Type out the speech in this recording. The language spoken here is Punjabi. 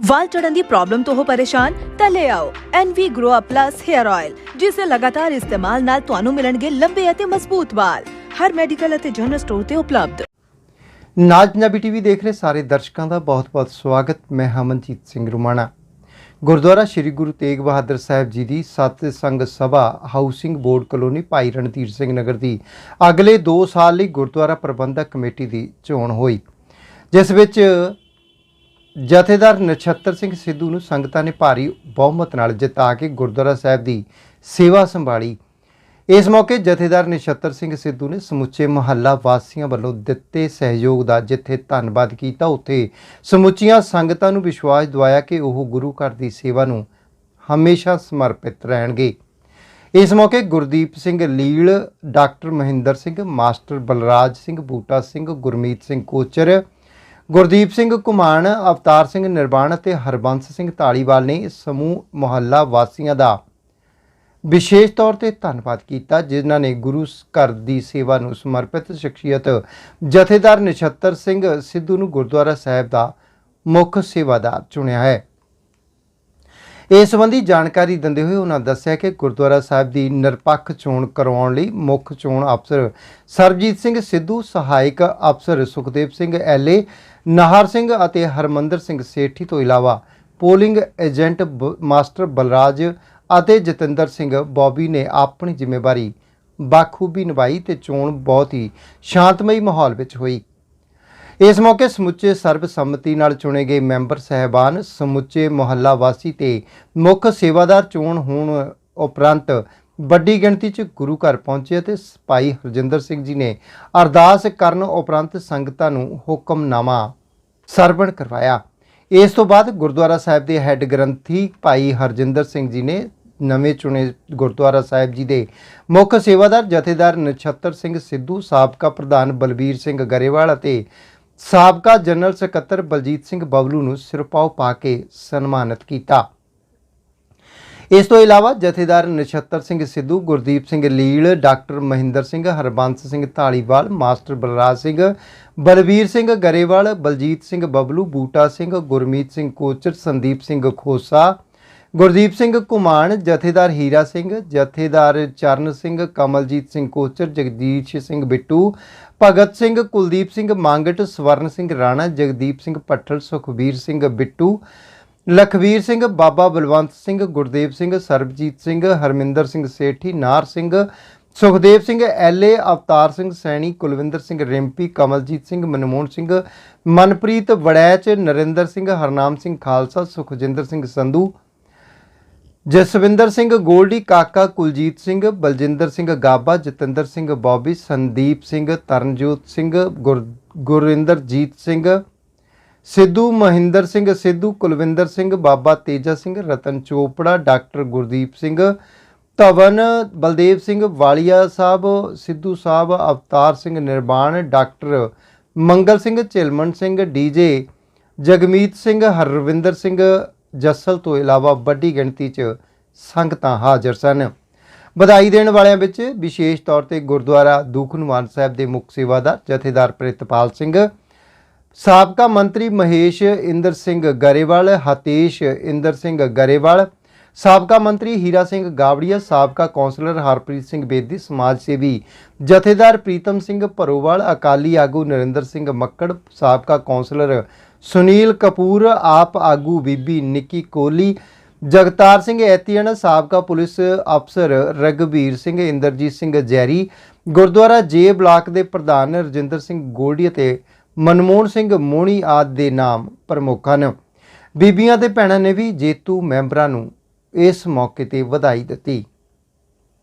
ਵਾਲ ਝੜਨ ਦੀ ਪ੍ਰੋਬਲਮ ਤੋਂ ਹੋ ਪਰੇਸ਼ਾਨ, ਤਾਂ ਲੈ ਆਓ NV Grow Up Plus Hair Oil ਜਿਸ ਦੇ ਲਗਾਤਾਰ ਇਸਤੇਮਾਲ ਨਾਲ ਤੁਹਾਨੂੰ ਮਿਲਣਗੇ ਲੰਬੇ ਅਤੇ ਮਜ਼ਬੂਤ ਵਾਲ। ਹਰ ਮੈਡੀਕਲ ਅਤੇ ਜਨਰਲ ਸਟੋਰ ਤੇ ਉਪਲਬਧ। ਨਾਜ ਪੰਜਾਬੀ ਟੀਵੀ ਦੇਖ ਰਹੇ ਸਾਰੇ ਦਰਸ਼ਕਾਂ ਦਾ ਬਹੁਤ-ਬਹੁਤ ਸਵਾਗਤ। ਮੈਂ ਹਮਨਜੀਤ ਸਿੰਘ ਰੁਮਾਣਾ। ਗੁਰਦੁਆਰਾ ਸ੍ਰੀ ਗੁਰੂ ਤੇਗ ਬਹਾਦਰ ਸਾਹਿਬ ਜੀ ਦੀ ਸਤ ਸੰਗ ਸਭਾ ਹਾਊਸਿੰਗ ਬੋਰਡ ਕਲੋਨੀ ਭਾਈ ਰਣਧੀਰ ਸਿੰਘ ਨਗਰ ਦੀ ਅਗਲੇ 2 ਸਾਲ ਲਈ ਗੁਰਦੁਆਰਾ ਪ੍ਰਬੰਧਕ ਕਮੇਟੀ ਦੀ ਚੋਣ ਹੋਈ। ਜਿਸ ਵਿੱਚ ਜਥੇਦਾਰ ਨਛੱਤਰ ਸਿੰਘ ਸਿੱਧੂ ਨੂੰ ਸੰਗਤਾਂ ਨੇ ਭਾਰੀ ਬਹੁਮਤ ਨਾਲ ਜਿਤਾ ਕੇ ਗੁਰਦੁਆਰਾ ਸਾਹਿਬ ਦੀ ਸੇਵਾ ਸੰਭਾਲੀ। ਇਸ ਮੌਕੇ ਜਥੇਦਾਰ ਨਛੱਤਰ ਸਿੰਘ ਸਿੱਧੂ ਨੇ ਸਮੁੱਚੇ ਮਹੱਲਾ ਵਾਸੀਆਂ ਵੱਲੋਂ ਦਿੱਤੇ ਸਹਿਯੋਗ ਦਾ ਜਿੱਥੇ ਧੰਨਵਾਦ ਕੀਤਾ, ਉੱਥੇ ਸਮੁੱਚੀਆਂ ਸੰਗਤਾਂ ਨੂੰ ਵਿਸ਼ਵਾਸ ਦਿਵਾਇਆ ਕਿ ਉਹ ਗੁਰੂ ਘਰ ਦੀ ਸੇਵਾ ਨੂੰ ਹਮੇਸ਼ਾ ਸਮਰਪਿਤ ਰਹਿਣਗੇ। ਇਸ ਮੌਕੇ ਗੁਰਦੀਪ ਸਿੰਘ ਲੀਲ, ਡਾਕਟਰ ਮਹਿੰਦਰ ਸਿੰਘ, ਮਾਸਟਰ ਬਲਰਾਜ ਸਿੰਘ, ਬੂਟਾ ਸਿੰਘ, ਗੁਰਮੀਤ ਸਿੰਘ ਕੋਚਰ ਗੁਰਦੀਪ ਸਿੰਘ ਕੁਮਾਨ ਅਵਤਾਰ ਸਿੰਘ ਨਿਰਵਾਣ ਅਤੇ ਹਰਬੰਸ ਸਿੰਘ ਢਾਲੀਵਾਲ ਨੇ ਸਮੂਹ ਮੁਹੱਲਾ ਵਾਸੀਆਂ ਦਾ ਵਿਸ਼ੇਸ਼ ਤੌਰ ਤੇ ਧੰਨਵਾਦ ਕੀਤਾ, ਜਿਨ੍ਹਾਂ ਨੇ ਗੁਰੂ ਘਰ ਦੀ ਸੇਵਾ ਨੂੰ ਸਮਰਪਿਤ ਸ਼ਖਸੀਅਤ ਜਥੇਦਾਰ ਨਛੱਤਰ ਸਿੰਘ ਸਿੱਧੂ ਨੂੰ ਗੁਰਦੁਆਰਾ ਸਾਹਿਬ ਦਾ ਮੁੱਖ ਸੇਵਾਦਾਰ ਚੁਣਿਆ ਹੈ। ਇਸ ਸੰਬੰਧੀ ਜਾਣਕਾਰੀ ਦਿੰਦੇ ਹੋਏ ਉਹਨਾਂ ਦੱਸਿਆ ਕਿ ਗੁਰਦੁਆਰਾ ਸਾਹਿਬ ਦੀ ਨਿਰਪੱਖ ਚੋਣ ਕਰਵਾਉਣ ਲਈ ਮੁੱਖ ਚੋਣ ਅਫਸਰ ਸਰਬਜੀਤ ਸਿੰਘ ਸਿੱਧੂ, ਸਹਾਇਕ ਅਫਸਰ ਸੁਖਦੇਵ ਸਿੰਘ ਐਲੇ ਨਾਹਰ ਸਿੰਘ ਅਤੇ ਹਰਮੰਦਰ ਸਿੰਘ ਸੇਠੀ ਤੋਂ ਇਲਾਵਾ ਪੋਲਿੰਗ ਏਜੰਟ ਬ- ਮਾਸਟਰ ਬਲਰਾਜ ਅਤੇ ਜਤਿੰਦਰ ਸਿੰਘ ਬੌਬੀ ਨੇ ਆਪਣੀ ਜ਼ਿੰਮੇਵਾਰੀ ਬਾਖੂਬੀ ਨਿਭਾਈ ਤੇ ਚੋਣ ਬਹੁਤ ਹੀ ਸ਼ਾਂਤਮਈ ਮਾਹੌਲ ਵਿੱਚ ਹੋਈ। ਇਸ ਮੌਕੇ ਸਮੁੱਚੇ ਸਰਬਸੰਮਤੀ ਨਾਲ ਚੁਣੇ ਗਏ ਮੈਂਬਰ ਸਹਿਬਾਨ, ਸਮੁੱਚੇ ਮੁਹੱਲਾ ਵਾਸੀ ਤੇ ਮੁੱਖ ਸੇਵਾਦਾਰ ਚੋਣ ਹੋਣ ਉਪਰੰਤ ਵੱਡੀ ਗਿਣਤੀ 'ਚ ਗੁਰੂ ਘਰ ਪਹੁੰਚੇ ਅਤੇ ਭਾਈ ਹਰਜਿੰਦਰ ਸਿੰਘ ਜੀ ਨੇ ਅਰਦਾਸ ਕਰਨ ਉਪਰੰਤ ਸੰਗਤਾਂ ਨੂੰ ਹੁਕਮਨਾਮਾ ਸਰਵਣ ਕਰਵਾਇਆ। ਇਸ ਤੋਂ ਬਾਅਦ ਗੁਰਦੁਆਰਾ ਸਾਹਿਬ ਦੇ ਹੈੱਡ ਗ੍ਰੰਥੀ ਭਾਈ ਹਰਜਿੰਦਰ ਸਿੰਘ ਜੀ ਨੇ ਨਵੇਂ ਚੁਣੇ ਗੁਰਦੁਆਰਾ ਸਾਹਿਬ ਜੀ ਦੇ ਮੁੱਖ ਸੇਵਾਦਾਰ ਜਥੇਦਾਰ ਨਛੱਤਰ ਸਿੰਘ ਸਿੱਧੂ, ਸਾਬਕਾ ਪ੍ਰਧਾਨ ਬਲਬੀਰ ਸਿੰਘ ਗਰੇਵਾਲ ਅਤੇ ਸਾਬਕਾ ਜਨਰਲ ਸਕੱਤਰ ਬਲਜੀਤ ਸਿੰਘ ਬਬਲੂ ਨੂੰ ਸਿਰਪਾਓ ਪਾ ਕੇ ਸਨਮਾਨਿਤ ਕੀਤਾ। ਇਸ ਤੋਂ ਇਲਾਵਾ ਜਥੇਦਾਰ ਨਛੱਤਰ ਸਿੰਘ ਸਿੱਧੂ, ਗੁਰਦੀਪ ਸਿੰਘ ਲੀਲ, ਡਾਕਟਰ ਮਹਿੰਦਰ ਸਿੰਘ, ਹਰਬੰਸ ਸਿੰਘ ਢਾਲੀਵਾਲ ਮਾਸਟਰ ਬਲਰਾਜ ਸਿੰਘ, ਬਲਵੀਰ ਸਿੰਘ ਗਰੇਵਾਲ, ਬਲਜੀਤ ਸਿੰਘ ਬਬਲੂ, ਬੂਟਾ ਸਿੰਘ, ਗੁਰਮੀਤ ਸਿੰਘ ਕੋਚਰ, ਸੰਦੀਪ ਸਿੰਘ ਖੋਸਾ ਗੁਰਦੀਪ ਸਿੰਘ ਕੁਮਾਨ ਜਥੇਦਾਰ ਹੀਰਾ ਸਿੰਘ, ਜਥੇਦਾਰ ਚਰਨ ਸਿੰਘ, ਕਮਲਜੀਤ ਸਿੰਘ ਕੋਚਰ, ਜਗਦੀਸ਼ ਸਿੰਘ ਬਿੱਟੂ, ਭਗਤ ਸਿੰਘ, ਕੁਲਦੀਪ ਸਿੰਘ ਮੰਗਟ, ਸਵਰਨ ਸਿੰਘ ਰਾਣਾ, ਜਗਦੀਪ ਸਿੰਘ ਪੱਠਲ ਸੁਖਬੀਰ ਸਿੰਘ ਬਿੱਟੂ ਲਖਵੀਰ ਸਿੰਘ, ਬਾਬਾ ਬਲਵੰਤ ਸਿੰਘ, ਗੁਰਦੇਵ ਸਿੰਘ, ਸਰਬਜੀਤ ਸਿੰਘ, ਹਰਮਿੰਦਰ ਸਿੰਘ ਸੇਠੀ, ਨਾਰ ਸਿੰਘ, ਸੁਖਦੇਵ ਸਿੰਘ ਐਲੇ ਅਵਤਾਰ ਸਿੰਘ ਸੈਣੀ, ਕੁਲਵਿੰਦਰ ਸਿੰਘ ਰਿੰਪੀ, ਕਮਲਜੀਤ ਸਿੰਘ, ਮਨਮੋਹਨ ਸਿੰਘ, ਮਨਪ੍ਰੀਤ ਵੜੈਚ, ਨਰਿੰਦਰ ਸਿੰਘ, ਹਰਨਾਮ ਸਿੰਘ ਖਾਲਸਾ, ਸੁਖਜਿੰਦਰ ਸਿੰਘ ਸੰਧੂ ਜਸਵਿੰਦਰ ਸਿੰਘ ਗੋਲਡੀ, ਕਾਕਾ ਕੁਲਜੀਤ ਸਿੰਘ, ਬਲਜਿੰਦਰ ਸਿੰਘ ਗਾਬਾ, ਜਤਿੰਦਰ ਸਿੰਘ ਬੌਬੀ, ਸੰਦੀਪ ਸਿੰਘ, ਤਰਨਜੋਤ ਸਿੰਘ, ਗੁਰ- ਗੁਰਿੰਦਰਜੀਤ ਸਿੰਘ, ਸਿੱਧੂ ਮਹਿੰਦਰ ਸਿੰਘ, ਸਿੱਧੂ ਕੁਲਵਿੰਦਰ ਸਿੰਘ, ਬਾਬਾ ਤੇਜਾ ਸਿੰਘ, ਰਤਨ ਚੋਪੜਾ, ਡਾਕਟਰ ਗੁਰਦੀਪ ਸਿੰਘ, ਧਵਨ ਬਲਦੇਵ ਸਿੰਘ, ਵਾਲੀਆ ਸਾਹਿਬ, ਸਿੱਧੂ ਸਾਹਿਬ, ਅਵਤਾਰ ਸਿੰਘ ਨਿਰਵਾਣ ਡਾਕਟਰ ਮੰਗਲ ਸਿੰਘ, ਝਿਲਮਣ ਸਿੰਘ ਡੀਜੇ ਜਗਮੀਤ ਸਿੰਘ, ਹਰਵਿੰਦਰ ਸਿੰਘ ਜੱਸਲ ਤੋਂ ਇਲਾਵਾ ਵੱਡੀ ਗਿਣਤੀ 'ਚ ਸੰਗਤਾਂ ਹਾਜ਼ਰ ਸਨ। ਵਧਾਈ ਦੇਣ ਵਾਲਿਆਂ ਵਿੱਚ ਵਿਸ਼ੇਸ਼ ਤੌਰ ਤੇ ਗੁਰਦੁਆਰਾ ਦੂਖਨਿਵਾਰਨ ਸਾਹਿਬ ਦੇ ਮੁੱਖ ਸੇਵਾਦਾਰ ਜਥੇਦਾਰ ਪ੍ਰਿਤਪਾਲ ਸਿੰਘ, ਸਾਬਕਾ ਮੰਤਰੀ ਮਹੇਸ਼ ਇੰਦਰ ਸਿੰਘ ਗਰੇਵਾਲ, ਹਤੇਸ਼ ਇੰਦਰ ਸਿੰਘ ਗਰੇਵਾਲ ਸਾਬਕਾ ਮੰਤਰੀ ਹੀਰਾ ਸਿੰਘ ਗਾਵੜੀਆ, ਸਾਬਕਾ ਕੌਂਸਲਰ ਹਰਪ੍ਰੀਤ ਸਿੰਘ ਬੇਦੀ, ਸਮਾਜ ਸੇਵੀ ਜਥੇਦਾਰ ਪ੍ਰੀਤਮ ਸਿੰਘ ਭਰੋਵਾਲ, ਅਕਾਲੀ ਆਗੂ ਨਰਿੰਦਰ ਸਿੰਘ ਮੱਕੜ, ਸਾਬਕਾ ਕੌਂਸਲਰ ਸੁਨੀਲ ਕਪੂਰ, ਆਪ ਆਗੂ ਬੀਬੀ ਨਿੱਕੀ ਕੋਹਲੀ, ਜਗਤਾਰ ਸਿੰਘ ਐਤੀਅਨ ਸਾਬਕਾ ਪੁਲਿਸ ਅਫਸਰ ਰਗਵੀਰ ਸਿੰਘ, ਇੰਦਰਜੀਤ ਸਿੰਘ ਜੈਰੀ, ਗੁਰਦੁਆਰਾ ਜੇ ਬਲਾਕ ਦੇ ਪ੍ਰਧਾਨ ਰਜਿੰਦਰ ਸਿੰਘ ਗੋਲਡੀ ਅਤੇ ਮਨਮੋਹਨ ਸਿੰਘ ਮੋਹਣੀ ਆਦਿ ਦੇ ਨਾਮ ਪ੍ਰਮੁੱਖ ਹਨ। ਬੀਬੀਆਂ ਤੇ ਭੈਣਾਂ ਨੇ ਵੀ ਜੇਤੂ ਮੈਂਬਰਾਂ ਨੂੰ ਇਸ ਮੌਕੇ ਤੇ ਵਧਾਈ ਦਿੱਤੀ।